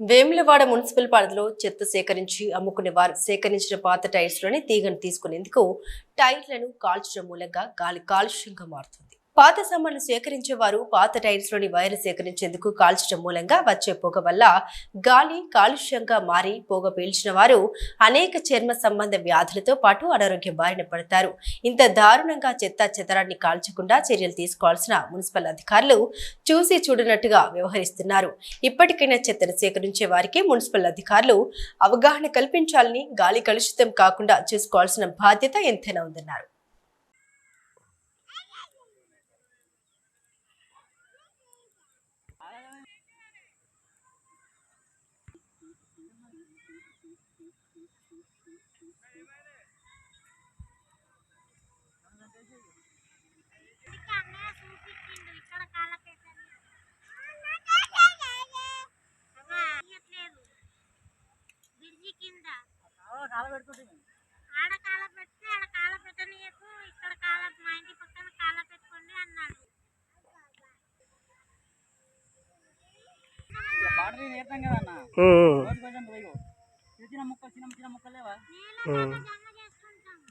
Vemulawada municipal పరిధిలో చెత్త సేకరించి అమ్ముకునే వారు సేకరించిన పాత టైర్స్లోని తీగను తీసుకునేందుకు టైర్లను కాల్చడం మూలంగా గాలి కాలుష్యంగా మారుతుంది. పాత సామాన్లు సేకరించే వారు పాత టైర్స్లోని వైర్ సేకరించేందుకు కాల్చడం మూలంగా వచ్చే పొగ వల్ల గాలి కాలుష్యంగా మారి పొగ పీల్చిన వారు అనేక చర్మ సంబంధ వ్యాధులతో పాటు అనారోగ్య బారిన పడతారు. ఇంత దారుణంగా చెత్త చెదరాన్ని కాల్చకుండా చర్యలు తీసుకోవాల్సిన మున్సిపల్ అధికారులు చూసి చూడనట్టుగా వ్యవహరిస్తున్నారు. ఇప్పటికైనా చెత్తను సేకరించే వారికి మున్సిపల్ అధికారులు అవగాహన కల్పించాలని గాలి కలుషితం కాకుండా చూసుకోవాల్సిన బాధ్యత ఎంతైనా ఉందన్నారు. ఆడ కాల పెడితే ఆడ కాల పెట్టనీయకు ఇక్కడ కాల మా ఇంటి పక్కన కాల పెట్టుకోండి అన్నాడు. చిన్న ముక్కలు చిన్న చిన్న ముక్కలు లేవా? నీళ్ళు జంగ